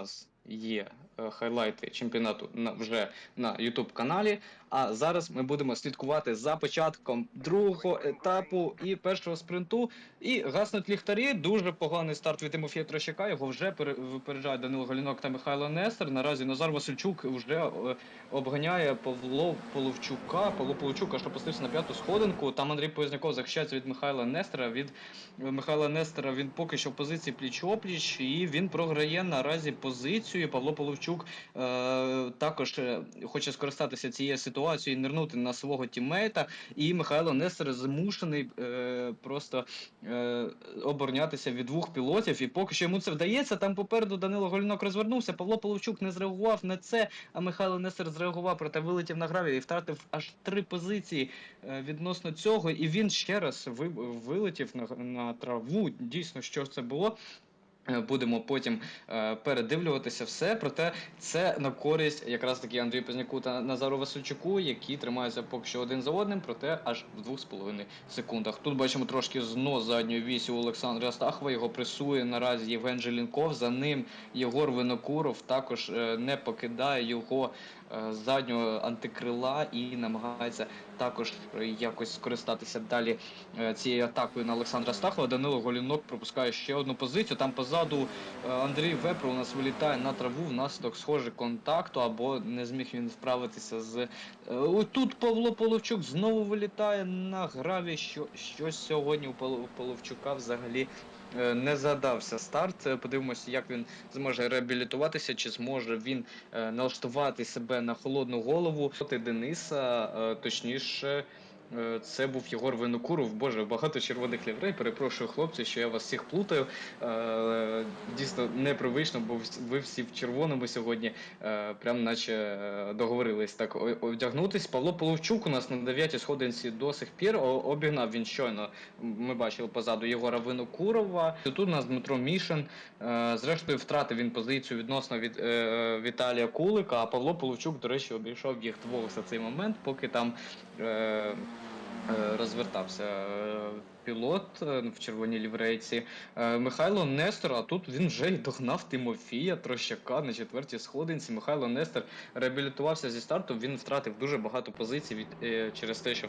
нас є е, хайлайти чемпіонату на вже на YouTube каналі. А зараз ми будемо слідкувати за початком другого етапу і першого спринту. І гаснуть ліхтарі. Дуже поганий старт від Тимофія Трощака. Його вже пере- випереджає Данило Голінок та Михайло Нестер. Наразі Назар Васильчук вже е, обганяє Павло Половчука. Павло Половчук аж опустився на п'яту сходинку. Там Андрій Позняков захищається від Михайла Нестера. Від е, Михайла Нестера він поки що в позиції пліч-опліч, і він програє наразі позицію. Павло Половчук е, також е, хоче скористатися цією ситуацією і нирнути на свого тіммейта. І Михайло Нестер змушений е, просто е, оборонятися від двох пілотів. І поки що йому це вдається. Там попереду Данило Голінок розвернувся. Павло Половчук не зреагував на це. А Михайло Нестер зреагував, проте вилетів на граві і втратив аж три позиції е, відносно цього. І він ще раз ви- вилетів на, на траву. Дійсно, що це було. Е, Будемо потім е, передивлюватися все. Проте це на користь якраз таки Андрію Пізняку та Назару Васильчуку, які тримаються поки що один за одним, проте аж в 2,5 секундах. Тут бачимо трошки знос задньої вісі у Олександра Астахова. Його пресує наразі Євген Желінков. За ним Єгор Винокуров також е, не покидає його заднього антикрила і намагається також е, якось скористатися далі е, цією атакою на Олександра Стахова. Данило Голінок пропускає ще одну позицію. Там позаду е, Андрій Вепро у нас вилітає на траву внаслідок схоже контакту, або не зміг він вправитися з. Е, Тут Павло Половчук знову вилітає на граві. Що, що сьогодні у Пол- Половчука взагалі. Е, Не задався старт. Е, Подивимося, як він зможе реабілітуватися, чи зможе він е, налаштувати себе на холодну голову проти Дениса, точніше. Е, Це був Єгор Винокуров. Боже, багато червоних ліврей. Перепрошую, хлопці, що я вас всіх плутаю. Е, Дійсно непривично, бо ви всі в червоному сьогодні, е, прям наче договорились так одягнутись. Павло Половчук у нас на 9 сходинці до сих пір обігнав він щойно. Ми бачили позаду Єгора Винокурова. Тут у нас Дмитро Мішин. Зрештою, втратив він позицію відносно від Віталія Кулика, а Павло Половчук, до речі, обійшов їх двох за цей момент, поки там розвертався е, пілот е, в червоній ліврейці. Е, Михайло Нестор, а тут він вже й догнав Тимофія Трощака на четвертій сходинці. Михайло Нестор реабілітувався зі старту. Він втратив дуже багато позицій від, е, через те, що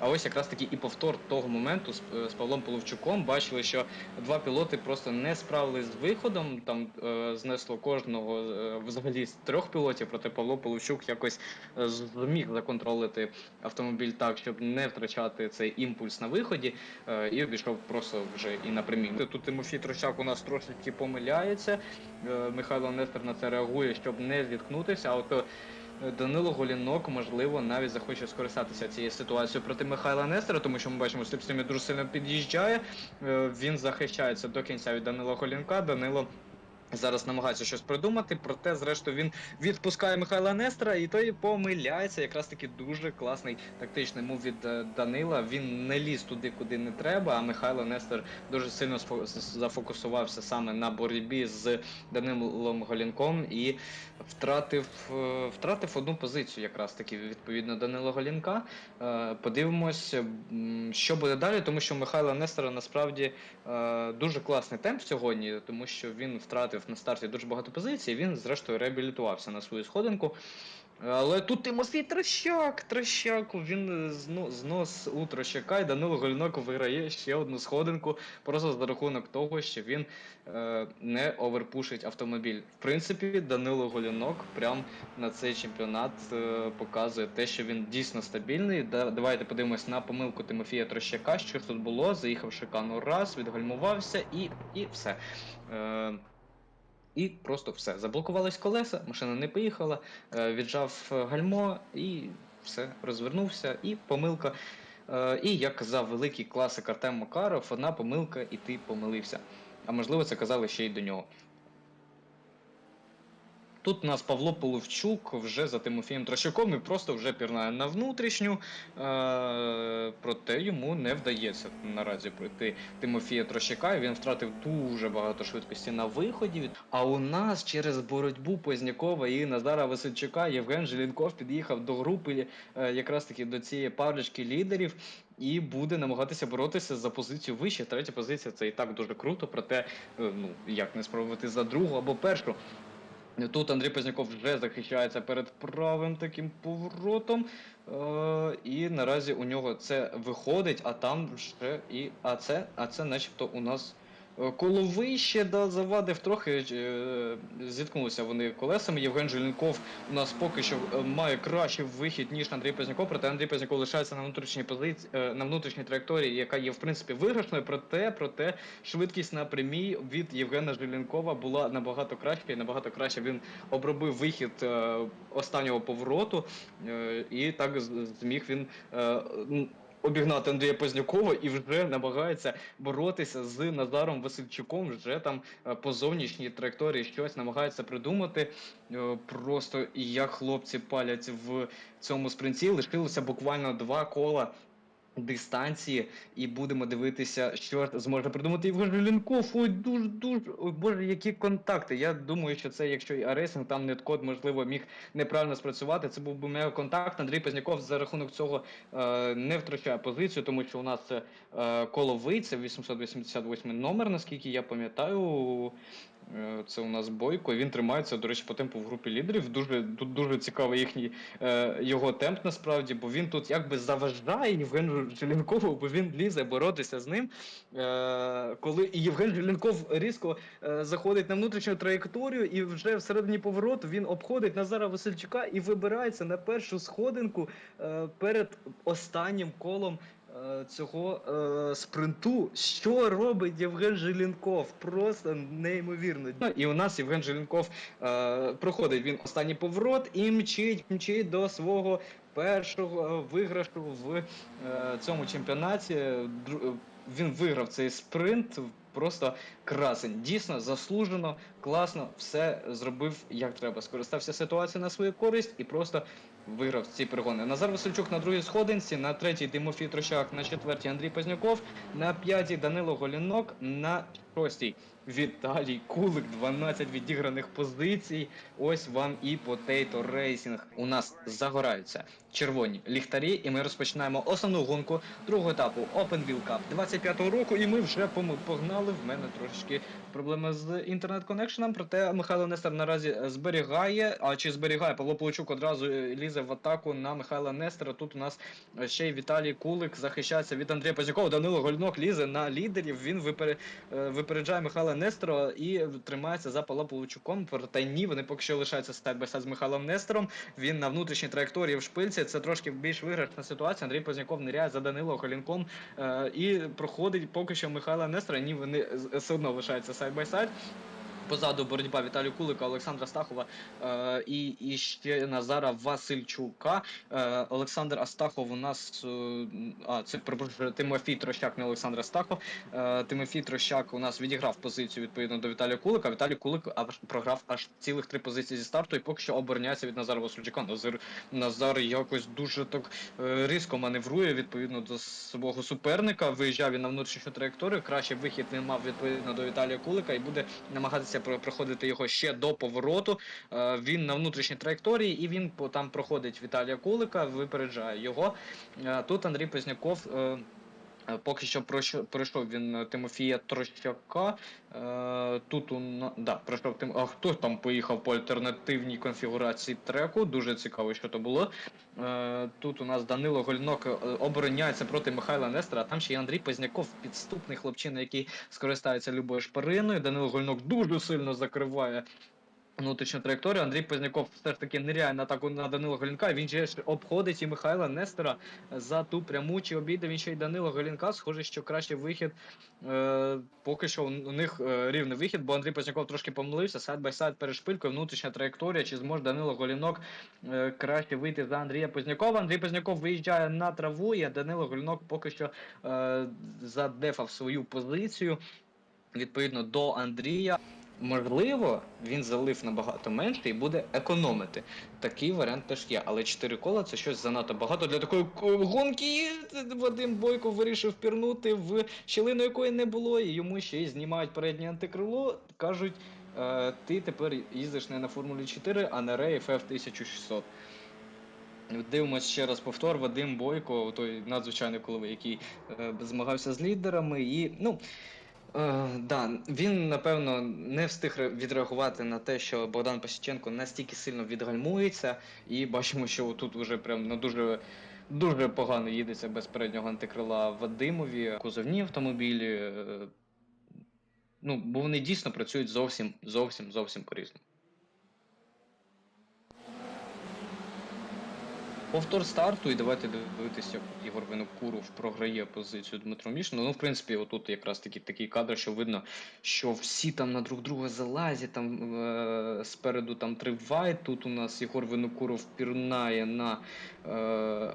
а ось якраз таки і повтор того моменту з, з Павлом Половчуком бачили, що два пілоти просто не справились з виходом. Там е, знесло кожного е, взагалі з трьох пілотів, проте Павло Половчук якось зміг законтролити автомобіль так, щоб не втрачати цей імпульс на виході, і обійшов просто вже і напрямі. Тут Тимофій Трощак у нас трошечки помиляється. е, Михайло Нестер на це реагує, щоб не зіткнутися. А от е, Данило Голінок, можливо, навіть захоче скористатися цією ситуацією проти Михайла Нестера, тому що ми бачимо, Сліпсимі дуже сильно під'їжджає. Е, Він захищається до кінця від Данила Голінка. Данило. Зараз намагається щось придумати, проте, зрештою, він відпускає Михайла Нестера, і той помиляється. Якраз таки дуже класний тактичний мув від е, Данила. Він не ліз туди, куди не треба. А Михайло Нестер дуже сильно зафокусувався саме на боротьбі з Данилом Голінком і втратив, е, втратив одну позицію, якраз таки відповідно Данила Голінка. Е, Подивимось, що буде далі, тому що Михайла Нестера насправді дуже класний темп сьогодні, тому що він втратив на старті дуже багато позицій. Він, зрештою, реабілітувався на свою сходинку. Але тут Тимофій Трещак, Трещак, він зно, знос у Трещака, і Данило Голінок виграє ще одну сходинку, просто за рахунок того, що він е, не оверпушить автомобіль. В принципі, Данило Голінок прям на цей чемпіонат е, показує те, що він дійсно стабільний. Да, давайте подивимось на помилку Тимофія Трощака, що тут було. Заїхав шикану раз, відгальмувався і, і все. Е, і просто все. Заблокувались колеса, машина не поїхала, е, віджав е, гальмо і все, розвернувся, і помилка. Е, І як казав великий класик Артем Макаров, одна помилка, і ти помилився. А можливо, це казали ще й до нього. Тут у нас Павло Половчук вже за Тимофієм Трощаком і просто вже пірнає на внутрішню, е, проте йому не вдається наразі пройти Тимофія Трощака. і Він втратив дуже багато швидкості на виході. А у нас через боротьбу Познякова і Назара Васильчука Євген Желінков під'їхав до групи е, якраз таки до цієї парочки лідерів. І буде намагатися боротися за позицію вище. Третя позиція це і так дуже круто, проте е, ну як не спробувати за другу або першу. Тут Андрій Позняков вже захищається перед правим таким поворотом. Е, і наразі у нього це виходить, а там ще і. А це, а це начебто у нас. Е, Коловий ще да, завадив трохи, е, зіткнулися вони колесами. Євген Желенков у нас поки що е, має кращий вихід, ніж Андрій Позняков, проте Андрій Позняков лишається на внутрішній позиції, на внутрішній траєкторії, яка є в принципі виграшною, проте, проте швидкість на прямій від Євгена Желенкова була набагато краща і набагато краще він обробив вихід останнього повороту, і так зміг він обігнати Андрія Познякова і вже намагається боротися з Назаром Васильчуком. Вже там е, по зовнішній траєкторії щось намагається придумати. Е, Просто як хлопці палять в цьому спринті. Лишилося буквально два кола дистанції, і будемо дивитися, що зможе придумати Євген Желенков. Ой, дуже дуже ой, боже, які контакти. Я думаю, що це, якщо і Аресінг, там неткод, можливо, міг неправильно спрацювати. Це був би мега контакт. Андрій Позняков за рахунок цього е, не втрачає позицію, тому що у нас це е, коловий, це 888 номер, наскільки я пам'ятаю. Е, Це у нас Бойко. Він тримається, до речі, по темпу в групі лідерів. Дуже тут дуже цікавий їхній е, його темп насправді, бо він тут якби заважає Євгену Желенкову, бо він лізе боротися з ним. Е, коли і Євген Желенков різко е, заходить на внутрішню траєкторію, і вже всередині повороту він обходить Назара Васильчука і вибирається на першу сходинку е, перед останнім колом. Е, Цього е, спринту, що робить Євген Желенков? Просто неймовірно. Ну, і у нас Євген Желенков е, проходить він останній поворот і мчить, мчить до свого першого виграшу в е, цьому чемпіонаті. Він виграв цей спринт. Просто красень. Дійсно, заслужено, класно, все зробив як треба. Скористався ситуацією на свою користь і просто виграв ці перегони. Назар Васильчук на другій сходинці, на третій Тимофій Трощак, на четвертій Андрій Позняков, на п'ятій Данило Голінок, на шостій Віталій Кулик, 12 відіграних позицій. Ось вам і Potato Racing. У нас загораються червоні ліхтарі, і ми розпочинаємо основну гонку другого етапу Open Wheel Cup 25-го року. І ми вже погнали. В мене трошечки проблеми з інтернет-коннекшеном. Проте Михайло Нестер наразі зберігає. А чи зберігає Павло Получук одразу е, лізе в атаку на Михайла Нестера. Тут у нас ще й Віталій Кулик захищається від Андрія Познякова. Данило Гольнок лізе на лідерів. Він е, випереджає Михайла Нестера і тримається за Павла Получуком. Проте ні, вони поки що лишаються бай з Михайлом Нестером. Він на внутрішній траєкторії в шпильці. Це трошки більш виграшна ситуація. Андрій Позняков ниряє за Данило Колінком е, і проходить поки що Михайла Нестера. Ні, вони все одно лишаються сайд бай сайд. Позаду боротьба Віталію Кулика, Олександра Стахова е, і, і ще Назара Васильчука. Е, Олександр Астахов у нас. Е, а, це перепрошую, Тимофій Трощак, не Олександр Астахов. Е, Тимофій Трощак у нас відіграв позицію відповідно до Віталія Кулика. Віталій Кулик аж програв аж цілих три позиції зі старту і поки що обороняється від Назара Васильчука. Назар, Назар якось дуже так е, різко маневрує відповідно до свого суперника. Виїжджав він на внутрішню траєкторію. Краще вихід він мав відповідно до Віталія Кулика і буде намагатися про- проходити його ще до повороту. Е, Він на внутрішній траєкторії, і він там проходить Віталія Кулика, випереджає його. Е, Тут Андрій Позняков. Е, Поки що пройшов, він е, Тимофія Трощака. Е, тут у да, пройшов Тим. А хто там поїхав по альтернативній конфігурації треку? Дуже цікаво, що то було. Тут у нас Данило Гольнок обороняється проти Михайла Нестера, а там ще й Андрій Позняков, підступний хлопчина, який скористається любою шпариною. Данило Гольнок дуже сильно закриває внутрішню траєкторію. Андрій Позняков все ж таки ниряє на атаку на Данила Голінка. Він же обходить і Михайла Нестера за ту пряму чи обійде він ще й Данила Голінка. Схоже, що кращий вихід. Е, поки що у них е, рівний вихід, бо Андрій Позняков трошки помилився. Сайд бай сайд перед внутрішня траєкторія. Чи зможе Данило Голінок е, краще вийти за Андрія Познякова? Андрій Позняков виїжджає на траву, і Данило Голінок поки що е, задефав свою позицію відповідно до Андрія. Можливо, він залив набагато менше і буде економити. Такий варіант теж є. Але 4 кола це щось занадто багато для такої гонки. Вадим Бойко вирішив пірнути в щілину, якої не було, і йому ще й знімають переднє антикрило. Кажуть, е, ти тепер їздиш не на Формулі 4, а на Ray FF 1600. Дивимось ще раз повтор. Вадим Бойко, той надзвичайний коловий, який е, змагався з лідерами. І ну Е, да, він напевно не встиг відреагувати на те, що Богдан Пасіченко настільки сильно відгальмується, і бачимо, що тут вже прям на дуже. Дуже погано їдеться без переднього антикрила Вадимові, кузовні автомобілі. е, Ну, бо вони дійсно працюють зовсім, зовсім, зовсім по-різному. Повтор старту, і давайте дивитися, як Ігор Винокуров програє позицію Дмитру Мішину. Ну, в принципі, отут якраз таки такий кадр, що видно, що всі там на друг друга залазять, там е- спереду там тривай. Тут у нас Ігор Винокуров пірнає на е-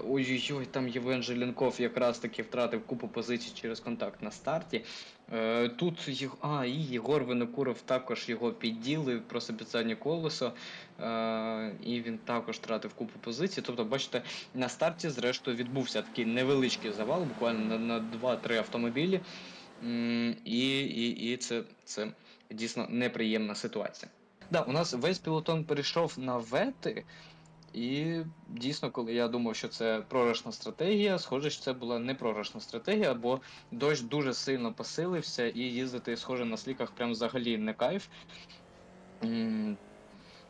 ой-ой-ой, там Євген Желенков якраз таки втратив купу позицій через контакт на старті. Е, Тут а, і Єгор Винокуров також його підділи, просто під заднє колесо. Е, і він також втратив купу позицій. Тобто, бачите, на старті, зрештою, відбувся такий невеличкий завал, буквально на 2-3 автомобілі. І, і, і це, це дійсно неприємна ситуація. Да, у нас весь пілотон перейшов на вети. І дійсно, коли я думав, що це пророчна стратегія, схоже, що це була не пророчна стратегія, бо дощ дуже сильно посилився, і їздити, схоже, на сліках прям взагалі не кайф.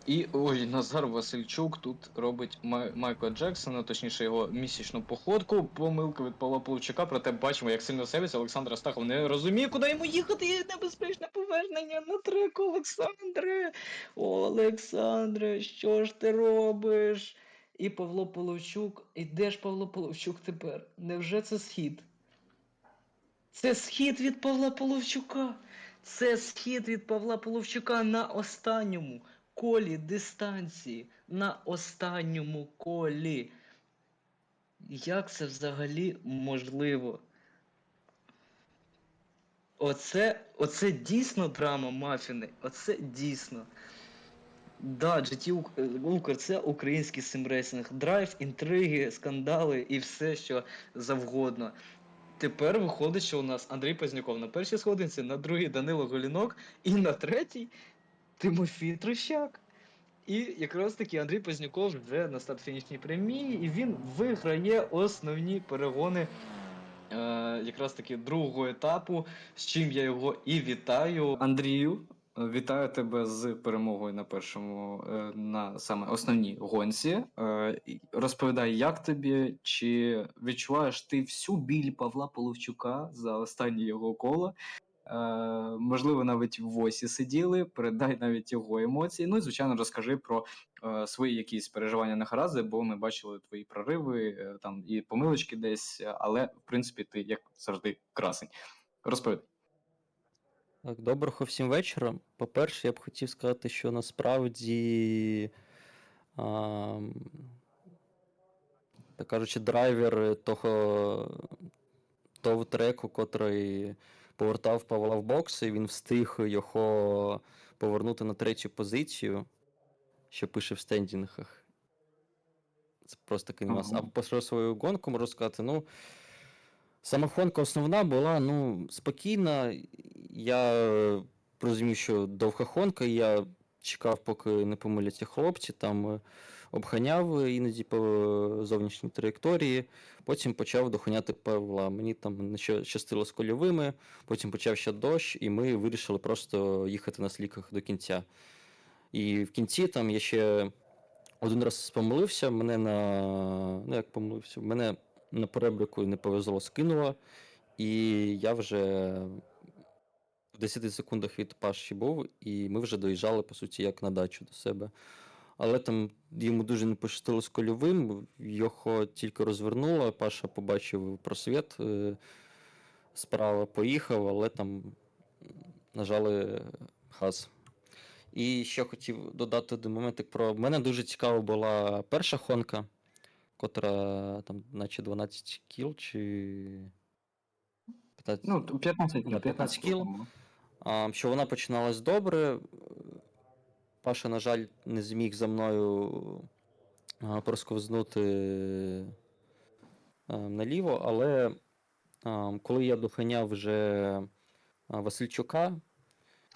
І ой, Назар Васильчук тут робить Май- Майкла Джексона, точніше його місячну походку. Помилка від Павла Половчука, проте бачимо, як сильно севиться. Олександр Астахов не розуміє, куди йому їхати. Є небезпечне повернення на трек, Олександре. Олександре, що ж ти робиш? І Павло Половчук. І де ж Павло Половчук тепер? Невже це схід? Це схід від Павла Половчука. Це схід від Павла Половчука на останньому колі дистанції. На останньому колі. Як це взагалі можливо? Оце, оце дійсно драма мафіни. Оце дійсно. Да, GT Укр це український симрейсинг. Драйв, інтриги, скандали і все, що завгодно. Тепер виходить, що у нас Андрій Позняков на першій сходинці, на другій Данило Голінок і на третій Тимофій Трощак. І якраз таки Андрій Позняков вже на старт-фінішній прямій, і він виграє основні перегони е, якраз таки другого етапу, з чим я його і вітаю. Андрію, вітаю тебе з перемогою на першому, е, на саме основній гонці. Е, Розповідай, як тобі, чи відчуваєш ти всю біль Павла Половчука за останнє його коло? Е, можливо, навіть в осі сиділи, передай навіть його емоції. Ну і звичайно, розкажи про е, свої якісь переживання на харази, бо ми бачили твої прориви, е, там і помилочки десь, але в принципі ти як завжди красень. Розповідай. Так, доброго всім вечора. По-перше, я б хотів сказати, що насправді, а, так кажучи, драйвер того, того треку, котрий повертав Павла в бокси, він встиг його повернути на третю позицію, що пише в стендінгах. Це просто такий нюанс. А Ага. про свою гонку можу сказати, ну. Сама гонка основна була ну, спокійна. Я розумів, що довга гонка, і я чекав, поки не помиляться хлопці, там е, обганяв іноді по зовнішній траєкторії, потім почав доганяти Павла. Мені там не щастило з кольовими, потім почався дощ, і ми вирішили просто їхати на сліках до кінця. І в кінці там я ще один раз помилився, мене на. Ну, як помилився, мене на перебрику не повезло, скинуло, і я вже в 10 секундах від Паші був, і ми вже доїжджали, по суті, як на дачу до себе. Але там йому дуже не пощастило з кольовим, його тільки розвернуло, Паша побачив просвіт е, справа, поїхав, але там нажали газ. І ще хотів додати один моментик про. Мене дуже цікава була перша хонка, котра там, наче 12 кіл чи. 15... Ну, 15, Да, 15 кіл. Що вона починалась добре. Паша, на жаль, не зміг за мною просковзнути наліво, але коли я доганяв вже Васильчука,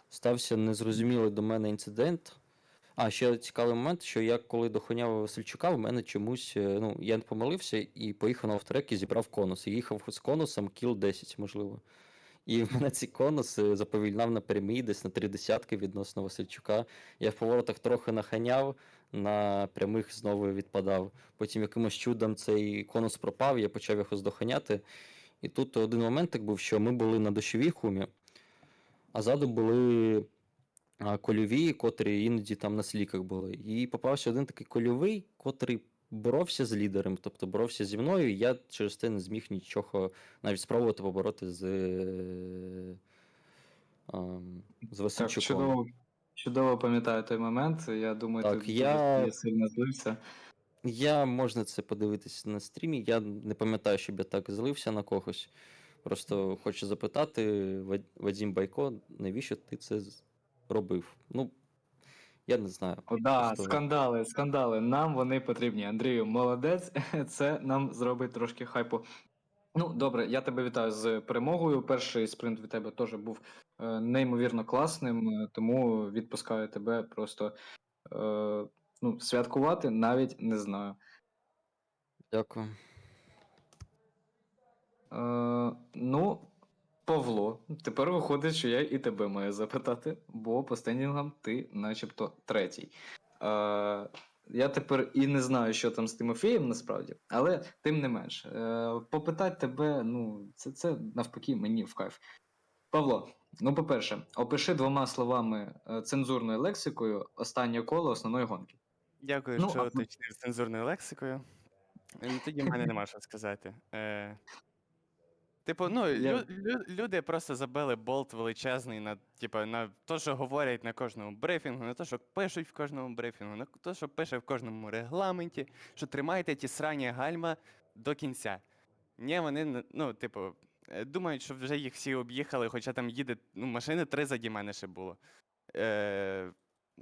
стався незрозумілий до мене інцидент. А, ще цікавий момент, що я коли доганяв Васильчука, в мене чомусь, е, ну, я не помилився і поїхав на авторек і зібрав конус. І їхав з конусом кіл 10, можливо. І в мене цей конус заповільнав на прямій десь на три десятки відносно Васильчука. Я в поворотах трохи наханяв, на прямих знову відпадав. Потім якимось чудом цей конус пропав, я почав його здоганяти. І тут один моментик був, що ми були на дощовій хумі, а ззаду були кольові, котрі іноді там на сліках були. І попався один такий кольовий, котрий боровся з лідером, тобто боровся зі мною, і я через це не зміг нічого навіть спробувати побороти з, е, ам, з Так, Васильчуком. чудово, чудово пам'ятаю той момент. Я думаю, Так, ти я- сильно злився. Я можна це подивитись на стрімі. Я не пам'ятаю, щоб я так злився на когось. Просто хочу запитати Вад- Вадім Байко, навіщо ти це робив? Ну, я не знаю. О, да, скандали, скандали. Нам вони потрібні. Андрію, молодець. Це нам зробить трошки хайпу. Ну, добре, я тебе вітаю з перемогою. Перший спринт від тебе теж був е, неймовірно класним, е, тому відпускаю тебе просто е, ну, святкувати навіть не знаю. Дякую. Е, ну, Павло, тепер виходить, що я і тебе маю запитати, бо по стендінгам ти начебто третій. Е, я тепер і не знаю, що там з Тимофієм насправді, але тим не менш, е, попитати тебе, ну, це, це навпаки мені в кайф. Павло, ну, по-перше, опиши двома словами е, цензурною лексикою останнє коло основної гонки. Дякую, Ну, що а- уточнив цензурною лексикою. Е, Тоді в мене нема що сказати. Е, типу, ну, лю, лю, люди просто забили болт величезний на, типу, на те, що говорять на кожному брифінгу, на те, що пишуть в кожному брифінгу, на те, що пише в кожному регламенті, що тримайте ті срані гальма до кінця. Ні, вони, не- ну, типу, е, думають, що вже їх всі об'їхали, хоча там їде, ну, машини три заді мене ще було. Е,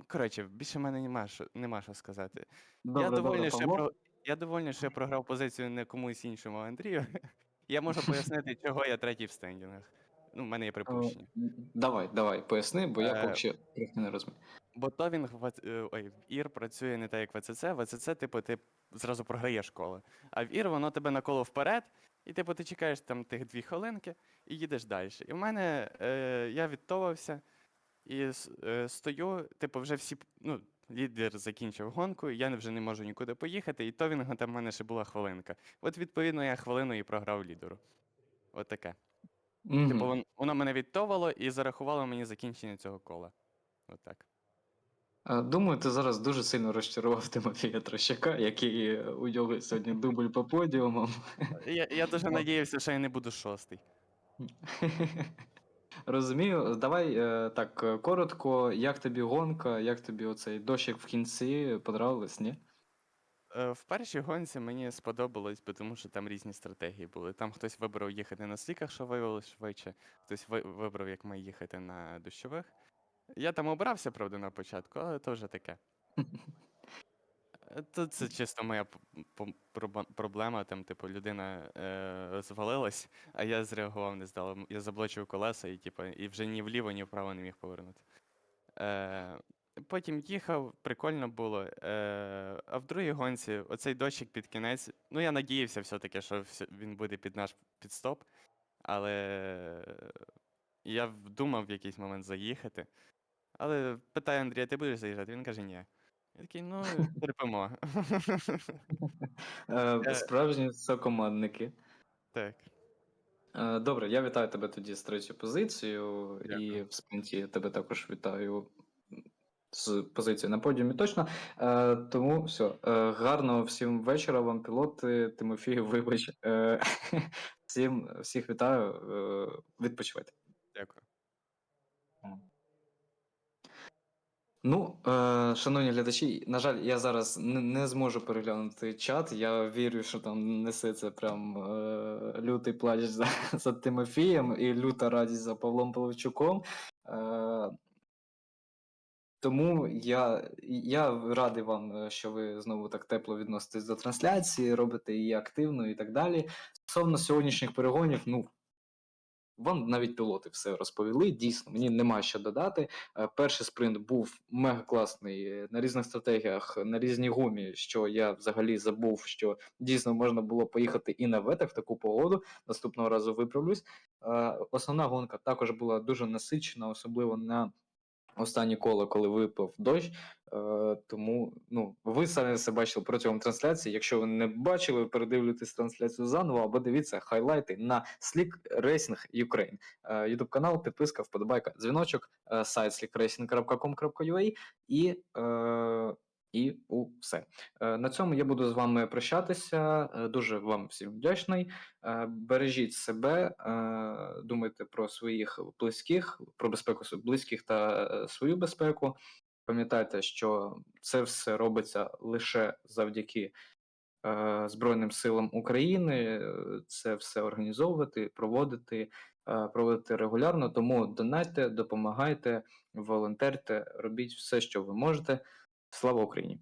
коротше, більше в мене нема що, нема що сказати. Добре, я, довольний, що я, Павло. про... я довольний, що я програв позицію не комусь іншому, а Андрію. Я можу пояснити, чого я третій в стендінгах. Ну, в мене є Е, припущення. Давай, давай, поясни, бо я Е, поки трохи не розумію. Бо Товінг в е, ой, в ІР працює не так, як в АЦЦ. В АЦЦ, типу, ти зразу програєш коло. А в ІР воно тебе на коло вперед, і типу ти чекаєш там тих дві хвилинки і їдеш далі. І в мене е, я відтовався і е, стою, типу, вже всі, ну, лідер закінчив гонку, я вже не можу нікуди поїхати, і Товінга там в мене ще була хвилинка. От, відповідно, я хвилину і програв лідеру. От таке. Мгм. Типу, вон- воно мене відтовало і зарахувало мені закінчення цього кола. От так. Е, Думаю, ти зараз дуже сильно розчарував Тимофія Трощака, який е, у нього сьогодні дубль по подіумам. Я, я дуже надіявся, що я не буду шостий. Розумію. Давай е, так е, коротко, як тобі гонка, як тобі оцей дощик в кінці понравилось, ні? Е, В першій гонці мені сподобалось, бо тому що там різні стратегії були. Там хтось вибрав їхати на сліках, що виявилось швидше, хтось ви- вибрав, як має їхати на дощових. Я там обрався, правда, на початку, але то вже таке. То це чисто моя п- п- проба- проблема. Там, типу, людина е, звалилась, а я зреагував не здало. Я заблочив колеса і, типу, і вже ні вліво, ні вправо не міг повернути. Е, потім їхав, прикольно було. Е, а в другій гонці оцей дощик під кінець. Ну, я надіявся все-таки, що він буде під наш підстоп, але я в- думав в якийсь момент заїхати. Але питаю Андрія, ти будеш заїжджати? Він каже, ні. Я такий, ну, терпимо. Е, Е. Справжні сокомандники. Так. Е, Добре, я вітаю тебе тоді з третьою позицією, і Дякую. в спринті я тебе також вітаю з позицією на подіумі точно. Е, тому все. Е, гарного всім вечора вам, пілоти. Тимофію, вибач. Е, всім, всіх вітаю. Е, відпочивайте. Дякую. Ну, е, шановні глядачі, на жаль, я зараз не, не зможу переглянути чат. Я вірю, що там несеться прям е, лютий плач за, за Тимофієм і люта радість за Павлом Половчуком. Е, тому я, я радий вам, е, що ви знову так тепло відноситесь до трансляції, робите її активно і так далі. Стосовно сьогоднішніх перегонів, ну. Вам навіть пілоти все розповіли. Дійсно, мені нема що додати. Е, Перший спринт був мега класний е, на різних стратегіях, на різній гумі, що я взагалі забув, що дійсно можна було поїхати і на ветах в таку погоду. Наступного разу виправлюсь. Е, Основна гонка також була дуже насичена, особливо на останнє коло, коли випав дощ. Е, тому ну, ви самі все бачили протягом трансляції. Якщо ви не бачили, ви передивлюєтесь трансляцію заново або дивіться хайлайти на Slick Racing Ukraine. Е, YouTube канал, підписка, вподобайка, дзвіночок, е, сайт slickracing.com.ua і, е, і у все. Е, На цьому я буду з вами прощатися. Е, Дуже вам всім вдячний. Е, Бережіть себе, е, думайте про своїх близьких, про безпеку близьких та е, свою безпеку. Пам'ятайте, що це все робиться лише завдяки е, Збройним силам України. Це все організовувати, проводити, е, проводити регулярно. Тому донайте, допомагайте, волонтерте, робіть все, що ви можете. Слава Україні!